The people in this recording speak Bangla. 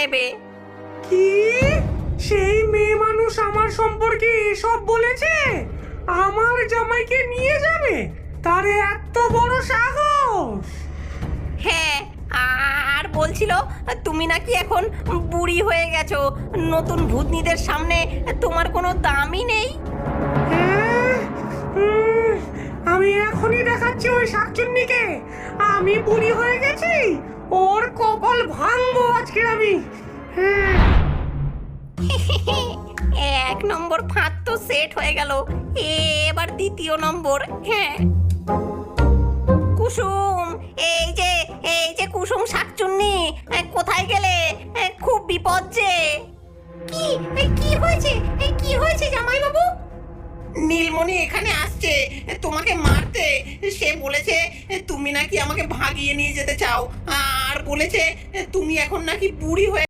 নেবে। কি? সেই মেয়ে মানুষ আমার সম্পর্কে এসব বলেছে? আমার জামাইকে নিয়ে যাবে? তার এত বড় সাহস! হ্যাঁ আর বলছিল তুমি নাকি এখন বুড়ি হয়ে গেছো। নতুন ভূতনিদের সামনে তোমার কোনো দামই নেই। হ্যাঁ? আমি এখনই দেখাচ্ছি ওই শাকচুন্নিকে। আমি বুড়ি হয়ে গেছি। ওর কপাল ভাঙবো। আজকে আমি? হ্যাঁ। এক নম্বর ফাঁদ তো সেট হয়ে গেল। এবার দ্বিতীয় নম্বর হ্যাঁ। কুসুম এই যে এই যে কুসুম শাকচুন্নি কোথায় গেলে? খুব বিপদ যে। কি কি হয়েছে? কি হয়েছে জামাই বাবু নীলমণি এখানে আসছে তোমাকে মারতে। সে বলেছে তুমি নাকি আমাকে ভাগিয়ে নিয়ে যেতে চাও। আর বলেছে তুমি এখন নাকি বুড়ি হয়ে